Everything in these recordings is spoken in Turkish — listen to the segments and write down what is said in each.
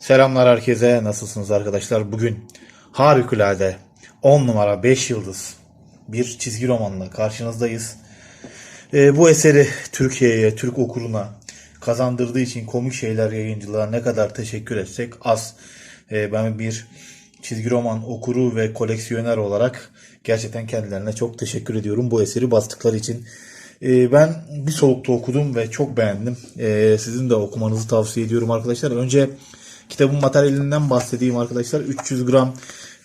Selamlar herkese. Nasılsınız arkadaşlar? Bugün harikulade 10 numara 5 yıldız bir çizgi romanla karşınızdayız. Ee, bu eseri Türkiye'ye, Türk okuruna kazandırdığı için komik şeyler yayıncılığa ne kadar teşekkür etsek az. Ee, ben bir çizgi roman okuru ve koleksiyoner olarak gerçekten kendilerine çok teşekkür ediyorum bu eseri bastıkları için. Ee, ben bir solukta okudum ve çok beğendim. Ee, sizin de okumanızı tavsiye ediyorum arkadaşlar. Önce kitabın materyalinden bahsedeyim arkadaşlar. 300 gram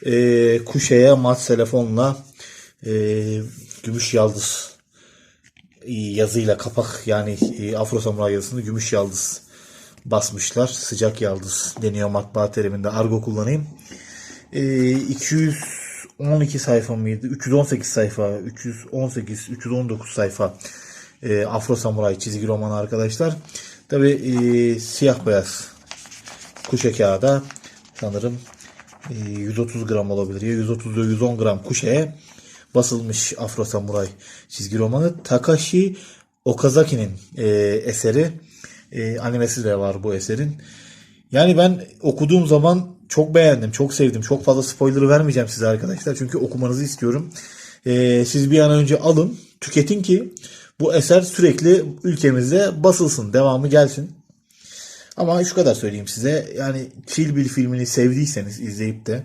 e, kuşeye mat telefonla e, gümüş yaldız e, yazıyla kapak yani e, Afro Samuray yazısını gümüş yaldız basmışlar. Sıcak yaldız deniyor matbaa teriminde argo kullanayım. E, 212 sayfa mıydı? 318 sayfa, 318, 319 sayfa e, Afro Samuray çizgi romanı arkadaşlar. Tabi e, siyah beyaz kuşe kağıda sanırım e, 130 gram olabilir ya 130 ile 110 gram kuşeye basılmış Afro Samuray çizgi romanı. Takashi Okazaki'nin e, eseri. E, animesi de var bu eserin. Yani ben okuduğum zaman çok beğendim, çok sevdim. Çok fazla spoiler vermeyeceğim size arkadaşlar. Çünkü okumanızı istiyorum. E, siz bir an önce alın, tüketin ki bu eser sürekli ülkemizde basılsın, devamı gelsin. Ama şu kadar söyleyeyim size. Yani Kill Bill filmini sevdiyseniz izleyip de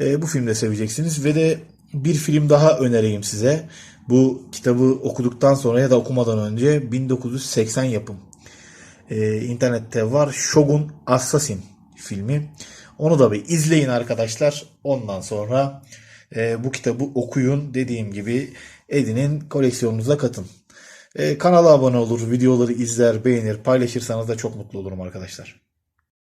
e, bu filmi de seveceksiniz. Ve de bir film daha önereyim size. Bu kitabı okuduktan sonra ya da okumadan önce 1980 yapım. E, internette var. Shogun Assassin filmi. Onu da bir izleyin arkadaşlar. Ondan sonra e, bu kitabı okuyun. Dediğim gibi edinin koleksiyonunuza katın. E, kanala abone olur, videoları izler, beğenir, paylaşırsanız da çok mutlu olurum arkadaşlar.